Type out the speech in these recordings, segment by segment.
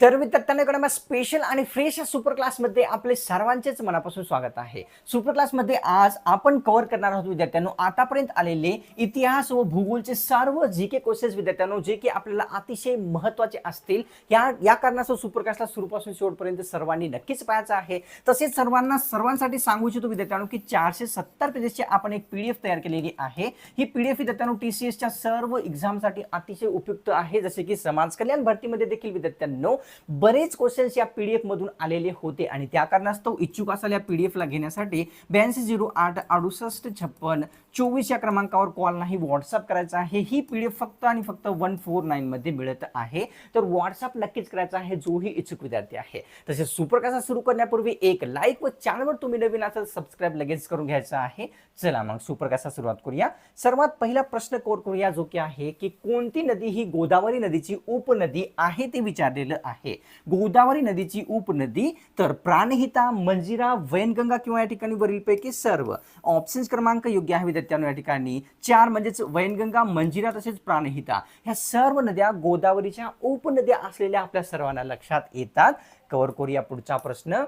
तर विद्यार्थ्यांकडे मग स्पेशल आणि फ्रेश सुपर क्लासमध्ये आपले सर्वांचेच मनापासून स्वागत आहे. सुपर क्लासमध्ये आज आपण कव्हर करणार आहोत विद्यार्थ्यांनो आतापर्यंत आलेले इतिहास व भूगोलचे सर्व जी के कोर्सेस विद्यार्थ्यांनो जे की आपल्याला अतिशय महत्त्वाचे असतील. या या कारणास्तव सुपर क्लासला सुरूपासून शेवटपर्यंत सर्वांनी नक्कीच पाहायचं आहे. तसेच सर्वांना सर्वांसाठी सांगू इच्छितो विद्यार्थ्यांनो की चारशे सत्तर पेजेसची आपण एक पी डी एफ तयार केलेली आहे. ही पी डी एफ विद्यार्थ्यांनो टी सी एसच्या सर्व एक्झामसाठी अतिशय उपयुक्त आहे. जसे की समाज कल्याण भरतीमध्ये देखील विद्यार्थ्यांनो बरेच क्वेश्चन्स या पीडीएफ मधून आलेले होते आणि त्या कारणास्तव इच्छुक असाल या पीडीएफ ला घेण्यासाठी ब्याऐंशी झिरो आठ अडुसष्ट छप्पन चोवीस या क्रमांकावर कॉल नाही व्हॉट्सअप करायचा आहे. ही पीडीएफ फक्त आणि फक्त वन फोर नाईन मध्ये मिळत आहे. तर व्हॉट्सअप नक्कीच करायचा आहे जोही इच्छुक विद्यार्थी आहे. तसेच सुपर कसा सुरू करण्यापूर्वी एक लाईक व चॅनलवर तुम्ही नवीन असाल सबस्क्राईब लगेच करून घ्यायचा आहे. चला मग सुपर सुरुवात करूया. सर्वात पहिला प्रश्न कोर करूया जो की आहे की कोणती नदी ही गोदावरी नदीची उपनदी आहे ते विचारलेलं आहे. गोदावरी नदीची उपनदी तर प्राणहिता मंजिरा वैनगंगा किंवा या ठिकाणी वरीलपैकी सर्व. ऑप्शन्स क्रमांक योग्य आहे विद्यार्थ्यांनो या ठिकाणी. चार म्हणजेच वैनगंगा मंजिरा तसेच प्राणहिता. ह्या सर्व नद्या गोदावरीच्या उपनद्या असलेल्या आपल्या सर्वांना लक्षात येतात. कवर करूया पुढचा प्रश्न.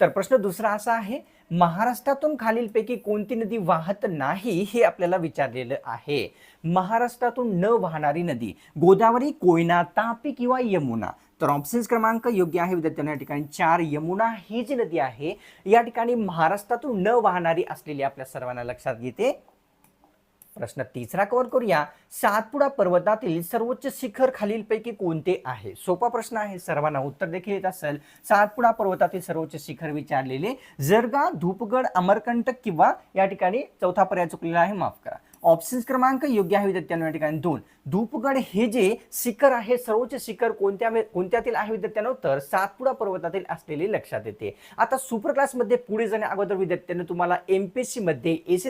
तर प्रश्न दुसरा असा आहे महाराष्ट्रातून खालीलपैकी कोणती नदी वाहत नाही हे आपल्याला विचारलेलं आहे. महाराष्ट्रातून न वाहणारी नदी गोदावरी कोयना तापी किंवा यमुना. तर ऑप्शन्स क्रमांक योग्य आहे विद्यार्थ्यांना या ठिकाणी. चार यमुना ही जी नदी आहे या ठिकाणी महाराष्ट्रातून न वाहणारी असलेली आपल्या सर्वांना लक्षात येते. प्रश्न तिसरा कव्हर करूया. सातपुडा पर्वतातील सर्वोच्च शिखर खालीलपैकी कोणते आहे? सोपा प्रश्न आहे. सर्वांना उत्तर देखील येत असेल. सातपुडा पर्वतातील सर्वोच्च शिखर विचारलेले जरगा धूपगड अमरकंटक किंवा या ठिकाणी चौथा पर्याय चुकलेला आहे माफ करा. ऑप्शन्स क्रमांक योग्य आहे विद्यार्थ्यांना या ठिकाणी दोन. धूपगड हे जे शिखर आहे सर्वोच्च शिखर कोणत्या कोणत्यातील आहे विद्यार्थ्यांना? तर सातपुडा पर्वतातील असलेले लक्षात येते. आता सुपर क्लासमध्ये पुढे जाण्या अगोदर विद्यार्थ्यांनो तुम्हाला एमपीएससी मध्ये एस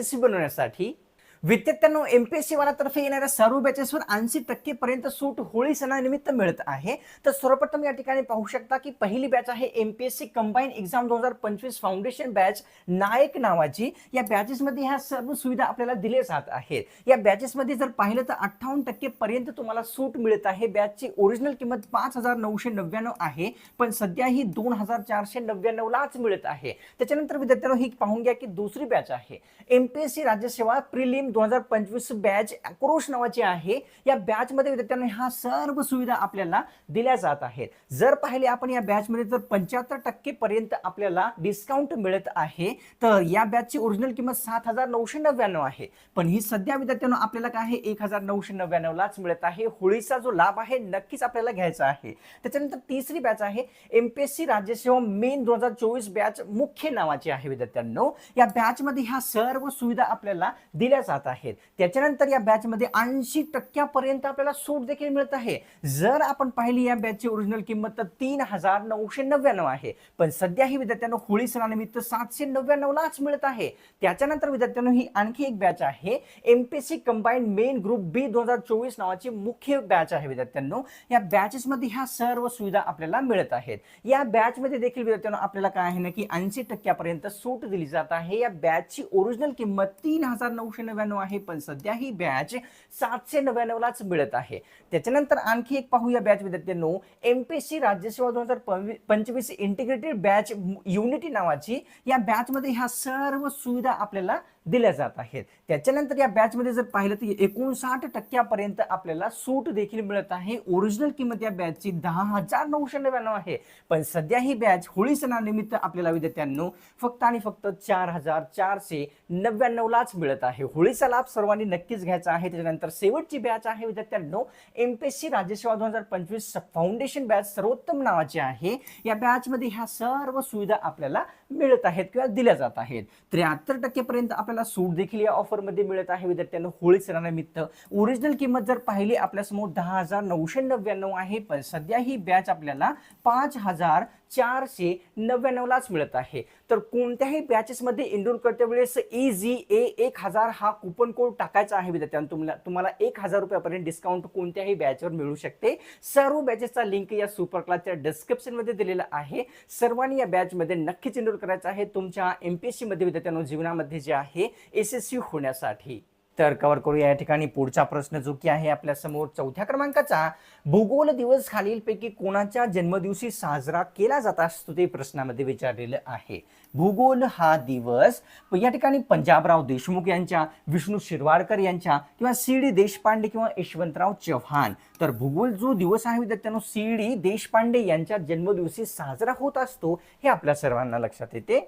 विद्यार्थ्यांना सी बनवण्यासाठी विद्यार्थ्यांनो एमपीएससी वालातर्फे येणाऱ्या सर्व बॅचेसवर ऐंशी टक्के पर्यंत सूट होळी सणानिमित्त मिळत आहे. तर सर्वप्रथम या ठिकाणी पाहू शकता की पहिली बॅच आहे एमपीएससी कंबाईन एक्झाम दोन हजार पंचवीस फाउंडेशन बॅच नायक नावाची. या बॅचेसमध्ये ह्या सर्व सुविधा आपल्याला दिल्या जात आहेत. या बॅचेसमध्ये जर पाहिलं तर अठ्ठावन्न टक्के पर्यंत तुम्हाला सूट मिळत आहे. बॅचची ओरिजिनल किंमत पाच हजार नऊशे नव्याण्णव आहे. पण सध्या ही दोन हजार चारशे नव्याण्णवलाच मिळत आहे. त्याच्यानंतर विद्यार्थ्यांना ही पाहून घ्या की दुसरी बॅच आहे. एमपीएससी राज्यसेवा प्रिलिम दोन हजार पंचवीस बॅच अक्रोश नावाची आहे. या बॅचमध्ये विद्यार्थ्यांना ह्या सर्व सुविधा आपल्याला दिल्या जात आहेत. जर पाहिले आपण या बॅचमध्ये जर पंच्याहत्तर टक्के पर्यंत आपल्याला डिस्काउंट मिळत आहे. तर या बॅचची ओरिजिनल किंमत सात हजार नऊशे नव्याण्णव आहे. पण ही सध्या विद्यार्थ्यांनो आपल्याला काय आहे? एक हजार नऊशे नव्याण्णवलाच मिळत आहे. होळीचा जो लाभ आहे नक्कीच आपल्याला घ्यायचा आहे. त्याच्यानंतर तिसरी बॅच आहे. एमपीएससी राज्यसेवा मेन दोन हजार चोवीस बॅच मुख्य नावाची आहे विद्यार्थ्यांनो. या बॅचमध्ये ह्या सर्व सुविधा आपल्याला दिल्या जात आहेत. त्याच्यानंतर या बॅचमध्ये ऐंशी टक्क्यापर्यंत आपल्याला सूट देखील मिळत आहे. जर आपण पाहिली या बॅचची ओरिजिनल किंमत तर तीन हजार नऊशे नव्याण्णव आहे. पण सध्या ही विद्यार्थ्यांना होळी सणानिमित्त सातशे नव्याण्णवलाच मिळत आहे. त्याच्यानंतर विद्यार्थ्यांनो ही आणखी एक बॅच आहे. MPSC combine main group B दोन हजार चोवीस नावाची मुख्य बॅच आहे विद्यार्थ्यांनो. या बॅचेसमध्ये ह्या सर्व सुविधा आपल्याला मिळत आहेत. या बॅचमध्ये देखील विद्यार्थ्यांनो आपल्याला काय आहे ना की ऐंशी टक्क्यापर्यंत सूट दिली जात आहे. या बॅचची ओरिजिनल किंमत तीन हजार नऊशे नव्याण्णव आहे पण सध्या ही बॅच सातशे नव्याण्णवलाच मिळत आहे. त्याच्यानंतर आणखी एक पाहू या बॅच विद्यार्थ्यांनो एमपीएससी राज्यसेवा दोन हजार पंचवीस इंटिग्रेटेड बॅच युनिटी नावाची या बॅचमध्ये ह्या सर्व सुविधा आपल्याला दिल्या जात आहेत. त्याच्यानंतर या बॅचमध्ये जर पाहिलं तर एकोणसाठ टक्क्यापर्यंत आपल्याला सूट देखील मिळत आहे. ओरिजिनल किंमत या बॅचची दहा हजार नऊशे नव्याण्णव आहे. पण सध्या ही बॅच होळी सणानिमित्त आपल्याला विद्यार्थ्यांनो फक्त आणि फक्त चार हजार चारशे नव्याण्णवलाच मिळत आहे. होळीचा लाभ सर्वांनी नक्कीच घ्यायचा आहे. त्याच्यानंतर शेवटची बॅच आहे विद्यार्थ्यांनो. एम पी एस सी राज्यसेवा दोन हजार पंचवीस फाउंडेशन बॅच सर्वोत्तम नावाची आहे. या बॅचमध्ये ह्या सर्व सुविधा आपल्याला मिळत आहेत किंवा दिल्या जात आहेत. त्र्याहत्तर टक्केपर्यंत आपल्याला सूट देखील या ऑफरमध्ये मिळत आहे विद्यार्थ्यांना. होळी सणानिमित्त ओरिजिनल किंमत जर पाहिली आपल्यासमोर दहा हजार नऊशे नव्याण्णव आहे. पण सध्या ही बॅच आपल्याला पाच हजार चारशे नव्याण्णवलाच मिळत आहे. तर कोणत्याही बॅचेसमध्ये एनरोल करते वेळेस ई जी ए एक हजार हा कुपन कोड टाकायचा आहे विद्यार्थ्यांना. तुम्हाला तुम्हाला एक हजार रुपयापर्यंत डिस्काउंट कोणत्याही बॅचवर मिळू शकते. सर्व बॅचेसचा लिंक या सुपर क्लासच्या डिस्क्रिप्शनमध्ये दिलेला आहे. सर्वांनी या बॅचमध्ये नक्कीच एनरोल करायचं आहे. तुमच्या एम पी एस सीमध्ये विद्यार्थ्यांना जीवनामध्ये जे आहे एस एस सी होण्यासाठी. तर कव्हर करूया या ठिकाणी. पुढचा प्रश्न जो की आहे आपल्यासमोर चौथ्या क्रमांकाचा. भूगोल दिवस खालीलपैकी कोणाच्या जन्मदिवशी साजरा केला जात असतो ते प्रश्नामध्ये विचारलेलं आहे. भूगोल हा दिवस या ठिकाणी पंजाबराव देशमुख यांच्या विष्णू शिरवाडकर यांच्या किंवा सी डी देशपांडे किंवा यशवंतराव चव्हाण. तर भूगोल जो दिवस आहे विद्यार्थ्यांनो सी डी देशपांडे यांच्या जन्मदिवशी साजरा होत असतो हे आपल्या सर्वांना लक्षात येते.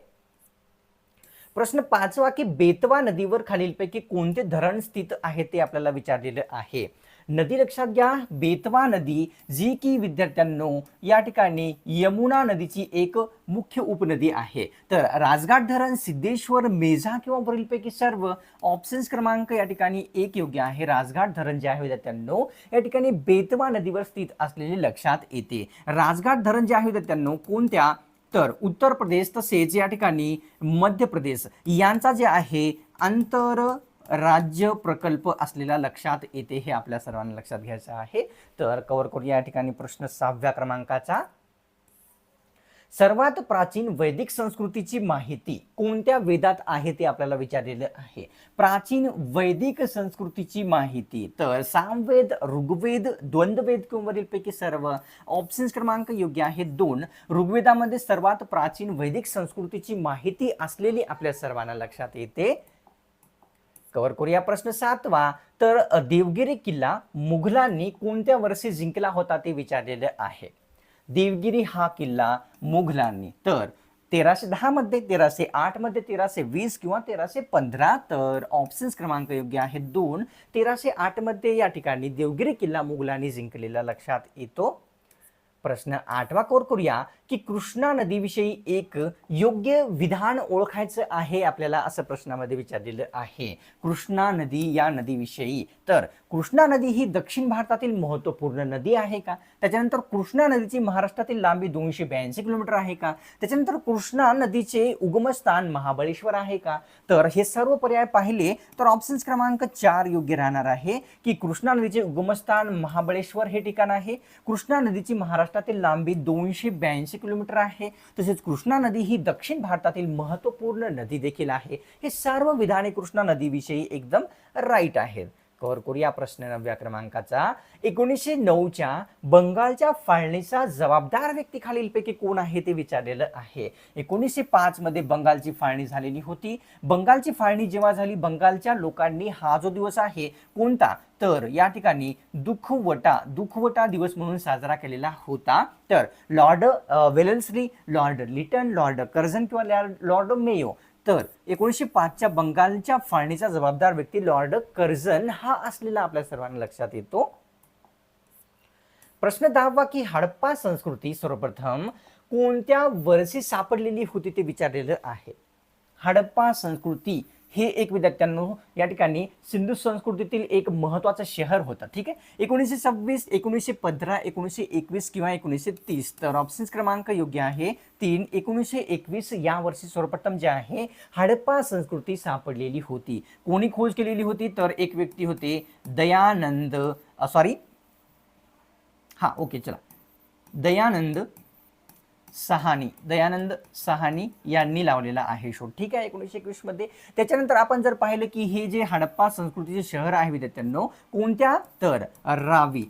प्रश्न पाचवा की बेतवा नदीवर खालीलपैकी कोणते धरण स्थित आहे ते आपल्याला विचारलेलं आहे. नदी लक्षात घ्या. बेतवा नदी जी की विद्यार्थ्यांनो या ठिकाणी यमुना नदीची एक मुख्य उपनदी आहे. तर राजघाट धरण सिद्धेश्वर मेझा किंवा वरीलपैकी सर्व ऑप्शन्स क्रमांक या ठिकाणी एक योग्य आहे. राजघाट धरण जे आहे विद्यार्थ्यांनो या ठिकाणी बेतवा नदीवर स्थित असलेले लक्षात येते. राजघाट धरण जे आहे विद्यार्थ्यांनो कोणत्या तर उत्तर प्रदेश तसेच या ठिकाणी मध्य प्रदेश यांचा जे आहे आंतर राज्य प्रकल्प असलेला लक्षात येते हे आपल्या सर्वांना लक्षात घ्यायचं आहे. तर कवर करूया या ठिकाणी प्रश्न सहाव्या क्रमांकाचा. सर्वात प्राचीन वैदिक संस्कृतीची माहिती कोणत्या वेदात आहे ते आपल्याला विचारलेलं आहे. प्राचीन वैदिक संस्कृतीची माहिती तर सामवेद ऋग्वेद द्वंद्ववेद किंवा वरीलपैकी सर्व ऑप्शन्स क्रमांक योग्य आहे दोन. ऋग्वेदामध्ये सर्वात प्राचीन वैदिक संस्कृतीची माहिती असलेली आपल्या सर्वांना लक्षात येते. कव्हर करूया प्रश्न सातवा. तर देवगिरी किल्ला मुघलांनी कोणत्या वर्षी जिंकला होता ते विचारलेलं आहे. देवगिरी हा किल्ला मुघलांनी. तर तेराशे दहा मध्ये तेराशे आठमध्ये तेराशे वीस किंवा तेराशे पंधरा तर ऑप्शन्स क्रमांक योग्य आहे दोन. तेराशे आठमध्ये या ठिकाणी देवगिरी किल्ला मुघलांनी जिंकलेला लक्षात येतो. प्रश्न आठवा कोर करूया. की कृष्णा नदीविषयी एक योग्य विधान ओळखायचं आहे आपल्याला असं प्रश्नामध्ये विचारलेलं आहे. कृष्णा नदी या नदीविषयी. तर कृष्णा नदी ही दक्षिण भारतातील महत्त्वपूर्ण नदी आहे का? त्याच्यानंतर कृष्णा नदीची महाराष्ट्रातील लांबी दोनशे ब्याऐंशी किलोमीटर आहे का? त्याच्यानंतर कृष्णा नदीचे उगमस्थान महाबळेश्वर आहे का? तर हे सर्व पर्याय पाहिले तर ऑप्शन्स क्रमांक चार योग्य राहणार आहे की कृष्णा नदीचे उगमस्थान महाबळेश्वर हे ठिकाण आहे. कृष्णा नदीची महाराष्ट्रातील लांबी दोनशे ब्याऐंशी किलोमीटर आहे. तसेच कृष्णा नदी ही दक्षिण भारतातील महत्त्वपूर्ण नदी देखील आहे. हे सर्व विधाने कृष्णा नदीविषयी एकदम राईट आहेत कव्हर करूया प्रश्न नवव्या क्रमांकाचा. एकोणीसशे नऊच्या बंगालच्या फाळणीचा जबाबदार व्यक्ती खालीलपैकी कोण आहे ते विचारलेलं आहे. एकोणीसशे पाच मध्ये बंगालची फाळणी झालेली होती. बंगालची फाळणी जेव्हा झाली बंगालच्या लोकांनी हा जो दिवस आहे कोणता? तर या ठिकाणी दुःखवटा दुखवटा दिवस म्हणून साजरा केलेला होता. तर Lord Wellesley Lord Lytton Lord Curzon किंवा लॉर्ड मेयो तर एकोणीसशे पाचच्या बंगालच्या फाळणीचा जबाबदार व्यक्ती लॉर्ड कर्झन हा असलेला आपल्या सर्वांना लक्षात येतो. प्रश्न दहावा की हडप्पा संस्कृती सर्वप्रथम कोणत्या वर्षी सापडलेली होती ते विचारलेलं आहे. हडप्पा संस्कृती हे एक विद्यार्थ्यांनो या ठिकाणी सिंधू संस्कृतीतील एक महत्त्वाचं शहर होतं ठीक आहे? एकोणीसशे सव्वीस एकोणीसशे पंधरा एकोणीसशे एकवीस किंवा एकोणीसशे तीस तर ऑप्शन्स क्रमांक योग्य आहे तीन. एकोणीसशे एकवीस या वर्षी सर्वप्रथम जे आहे हडप्पा संस्कृती सापडलेली होती. कोणी खोज केलेली होती? तर एक व्यक्ती होते दयानंद सॉरी हां ओके चला. दयानंद सहानी दयानंद सहानी यांनी लावलेला आहे शोध ठीक आहे एकोणीसशे एकवीसमध्ये. त्याच्यानंतर आपण जर पाहिलं की हे जे हडप्पा संस्कृतीचे शहर आहे विद्यार्थ्यांनो कोणत्या? तर रावी.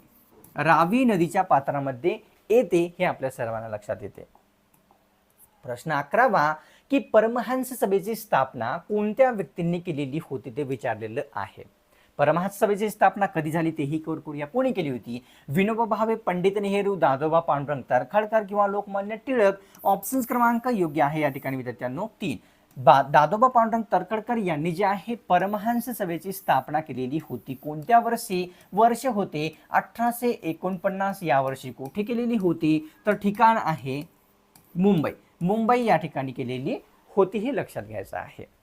रावी नदीच्या पात्रामध्ये येते हे आपल्या सर्वांना लक्षात येते. प्रश्न अकरावा की परमहंस सभेची स्थापना कोणत्या व्यक्तींनी केलेली होती ते विचारलेलं आहे. परमहंस सभेची स्थापना कधी झाली तेही कोर करूया कोणी केली होती? विनोबा भावे पंडित नेहरू दादोबा पांडुरंग तरखडकर किंवा लोकमान्य टिळक? ऑप्शन्स क्रमांक योग्य आहे या ठिकाणी विद्यार्थ्यांनो. तीन. बा दादोबा पांडुरंग तरखडकर यांनी जे आहे परमहंस सभेची स्थापना केलेली होती. कोणत्या वर्षी? वर्ष होते. अठराशे एकोणपन्नास या वर्षी कुठे केलेली होती? तर ठिकाण आहे मुंबई. मुंबई या ठिकाणी केलेली होती हे लक्षात घ्यायचं आहे.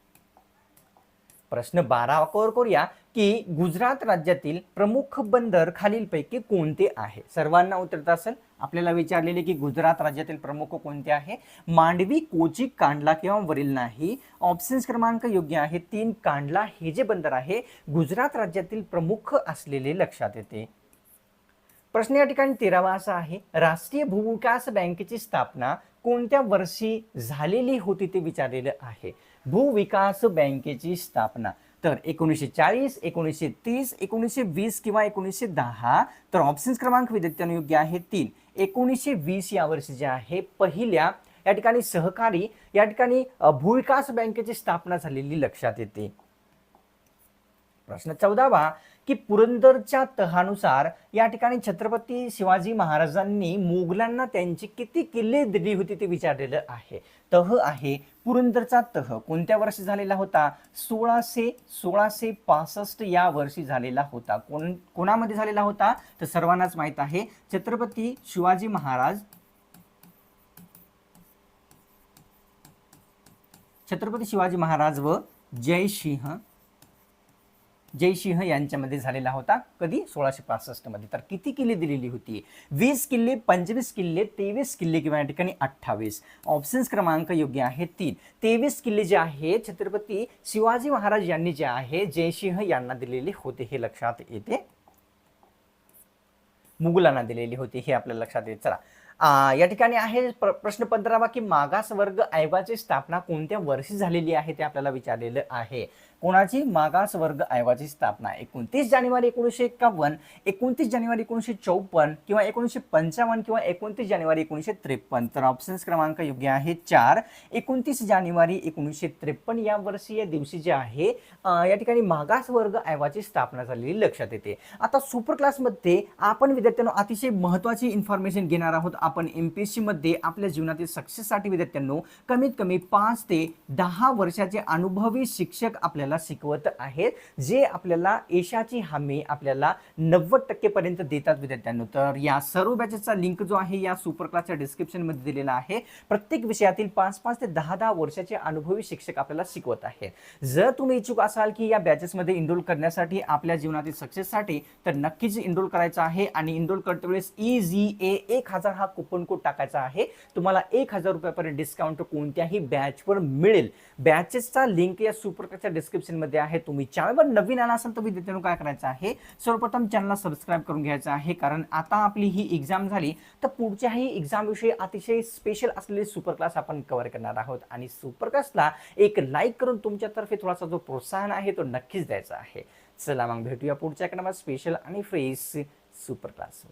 प्रश्न बारा कवर करूया की गुजरात राज्यातील प्रमुख बंदर खालीलपैकी कोणते आहे? सर्वांना उतरत असेल. आपल्याला विचारलेले की गुजरात राज्यातील प्रमुख कोणते आहे? मांडवी कोची कांडला किंवा वरील नाही? ऑप्शन्स क्रमांक योग्य आहे. तीन कांडला हे जे बंदर आहे गुजरात राज्यातील प्रमुख असलेले लक्षात येते. प्रश्न या ठिकाणी तेरावा असा आहे. राष्ट्रीय भूविकास बँकेची स्थापना कोणत्या वर्षी झालेली होती ते विचारलेलं आहे. भूविकास बँकेची स्थापना. तर एकोणीसशे चाळीस एकोणीसशे तीस एकोणीसशे वीस किंवा एकोणीसशे दहा तर ऑप्शन्स क्रमांक विद्यार्थ्यांना योग्य आहे तीन. एकोणीसशे वीस या वर्षी जे आहे पहिल्या या ठिकाणी सहकारी या ठिकाणी भूविकास बँकेची स्थापना झालेली लक्षात येते. प्रश्न चौदावा की पुरंदरच्या तहानुसार या ठिकाणी छत्रपती शिवाजी महाराजांनी मोगलांना त्यांची किती किल्ले दिली होती ते विचारलेलं आहे. तह आहे पुरंदरचा तह. कोणत्या वर्षी झालेला होता? सोळाशे सोळाशे पासष्ट या वर्षी झालेला होता. कोण कोणामध्ये झालेला होता? तर सर्वांनाच माहीत आहे छत्रपती शिवाजी महाराज छत्रपती शिवाजी महाराज व जयसिंह जयसिंह यांच्यामध्ये झालेला होता कधी? सोळाशे पासष्टमध्ये. तर किती किल्ले दिलेली होती? वीस किल्ले पंचवीस किल्ले तेवीस किल्ले किंवा या ठिकाणी अठ्ठावीस. ऑप्शन्स क्रमांक योग्य आहे तीन. तेवीस किल्ले जे आहेत छत्रपती शिवाजी महाराज यांनी जे आहे जयसिंह यांना दिलेले होते हे लक्षात येते. मुघलांना दिलेली होती हे आपल्या लक्षात येत. चला. या ठिकाणी आहे प्र- प्रश्न पंधरावा की मागास वर्ग आयोगाची स्थापना कोणत्या वर्षी झालेली आहे ते आपल्याला विचारलेलं आहे. कोणाची? मागास वर्ग आयोगाची स्थापना. एकोणतीस जानेवारी एकोणीसशे एकावन्न एकोणतीस जानेवारी एकोणीसशे चौपन्न किंवा एकोणीसशे पंचावन्न किंवा एकोणतीस जानेवारी एकोणीसशे त्रेपन्न. तर ऑप्शन्स क्रमांक योग्य आहे चार. एकोणतीस जानेवारी एकोणीसशे त्रेपन्न या वर्षी या दिवशी जे आहे या ठिकाणी मागास वर्ग आयोगाची स्थापना झालेली लक्षात येते. आता सुपर क्लासमध्ये आपण विद्यार्थ्यांना अतिशय महत्त्वाची इन्फॉर्मेशन घेणार आहोत. आपण एम पी एस सीमध्ये आपल्या जीवनातील सक्सेससाठी विद्यार्थ्यांनो कमीत कमी पाच ते दहा वर्षाचे अनुभवी शिक्षक आपल्याला शिकवत आहेत जे आपल्याला यशाची हमी आपल्याला नव्वद टक्केपर्यंत देतात विद्यार्थ्यांनो. तर या सर्व बॅचेसचा लिंक जो आहे या सुपर क्लासच्या डिस्क्रिप्शनमध्ये दिलेला आहे. प्रत्येक विषयातील पाच पाच ते दहा दहा वर्षाचे अनुभवी शिक्षक आपल्याला शिकवत आहेत. जर तुम्ही इच्छुक असाल की या बॅचेसमध्ये इनरोल करण्यासाठी आपल्या जीवनातील सक्सेससाठी तर नक्कीच इनरोल करायचं आहे. आणि इनरोल करते वेळेस ई जी ए एक हजार हा कुपन कोड टाकायचा आहे तुम्हाला एक हजार रुपयापर्यंत डिस्काउंट कोणत्याही बॅचवर मिळेल. बॅचेसचा लिंक या सुपरच्या डिस्क्रिप्शनमध्ये आहे. तुम्ही चॅनलवर नवीन आला असाल तर विद्यार्थ्यांनो काय करायचं आहे? सर्वप्रथम चॅनलला सबस्क्राईब करून घ्यायचं आहे. कारण आता आपली ही एक्झाम झाली तर पुढच्याही एक्झामविषयी अतिशय स्पेशल असलेले सुपर क्लास आपण कव्हर करणार आहोत. आणि सुपर क्लासला एक लाईक करून तुमच्यातर्फे थोडासा जो प्रोत्साहन आहे तो नक्कीच द्यायचा आहे. चला मग भेटूया पुढच्या क्रमात स्पेशल आणि फ्रेश सुपर क्लास